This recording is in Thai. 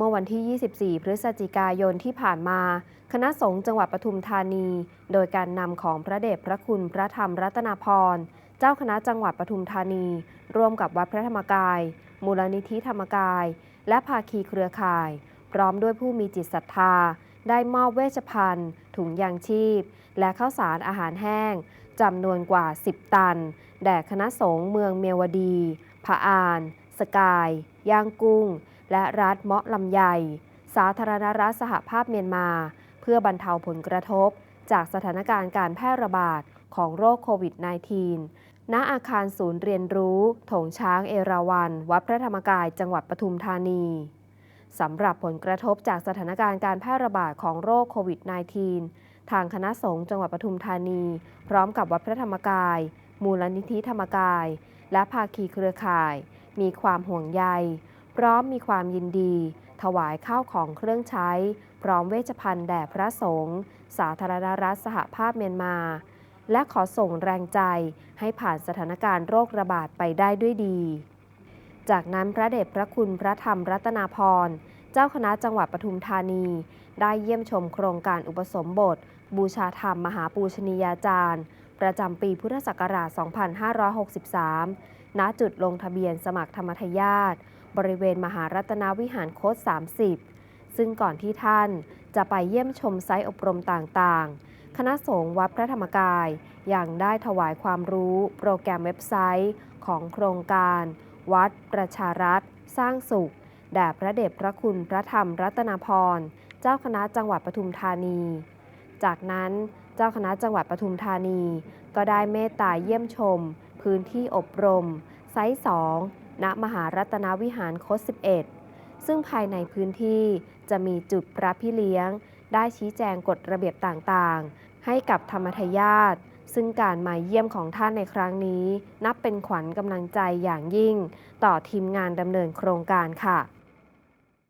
เมื่อวันที่ 24 พฤศจิกายนที่ผ่านมา คณะสงฆ์จังหวัดปทุมธานี โดยการนำของพระเดชพระคุณพระธรรมรัตนาพร เจ้าคณะจังหวัดปทุมธานี ร่วมกับวัดพระธรรมกาย มูลนิธิธรรมกาย และภาคีเครือข่าย พร้อมด้วยผู้มีจิตศรัทธา ได้มอบเวชภัณฑ์ ถุงยางชีพ และข้าวสารอาหารแห้งจำนวนกว่า 10 ตัน แด่คณะสงฆ์เมืองเมียวดีผาอาน สกาย ย่างกุ้ง และรัฐเมาะลำไยสาธารณรัฐสหภาพเมียนมา เพื่อบรรเทาผลกระทบ จากสถานการณ์การแพร่ระบาดของโรคโควิด -19 ณ อาคารศูนย์เรียนรู้โถงช้างเอราวัณวัดพระธรรมกายจังหวัดปทุมธานีสำหรับผลกระทบจากสถานการณ์การแพร่ระบาดของโรคโควิด -19 ทางคณะสงฆ์จังหวัดปทุมธานี พร้อมกับวัดพระธรรมกาย มูลนิธิธรรมกาย และภาคีเครือข่าย มีความห่วงใย พร้อมมีความยินดี ถวายข้าวของเครื่องใช้ พร้อมเวชภัณฑ์แด่พระสงฆ์สาธารณรัฐสหภาพเมียนมา และขอส่งแรงใจให้ผ่านสถานการณ์โรคระบาดไปได้ด้วยดี จากนั้นพระเดชพระคุณพระธรรมรัตนาพรเจ้าคณะจังหวัดปทุมธานี ได้เยี่ยมชมโครงการอุปสมบท บูชาธรรมมหาปูชนียาจารย์ ประจำปีพุทธศักราช 2563 ณ จุดลงทะเบียนสมัครธรรมทายาท บริเวณมหารัตนาวิหารโคต30 ซึ่งก่อนที่ท่านจะไปเยี่ยมชมไซต์อบรมต่างๆ คณะสงฆ์วัดพระธรรมกายยังได้ถวายความรู้โปรแกรมเว็บไซต์ของโครงการ วัดประชารัฐ สร้างสุขแด่พระเดชพระคุณพระธรรมรัตนาพร เจ้าคณะจังหวัดปทุมธานี จากนั้นเจ้าคณะจังหวัดปทุมธานี ก็ได้เมตตาเยี่ยมชม พื้นที่อบรม ไซต์2 ณมหารัตนวิหารโคต11 ซึ่งภายในพื้นที่จะมีจุดพระพี่เลี้ยง ได้ชี้แจงกฎระเบียบต่างๆ ให้กับธรรมทายาทซึ่งการมาเยี่ยมของท่านในครั้งนี้ นับเป็นขวัญกำลังใจอย่างยิ่ง ต่อทีมงานดำเนินโครงการค่ะ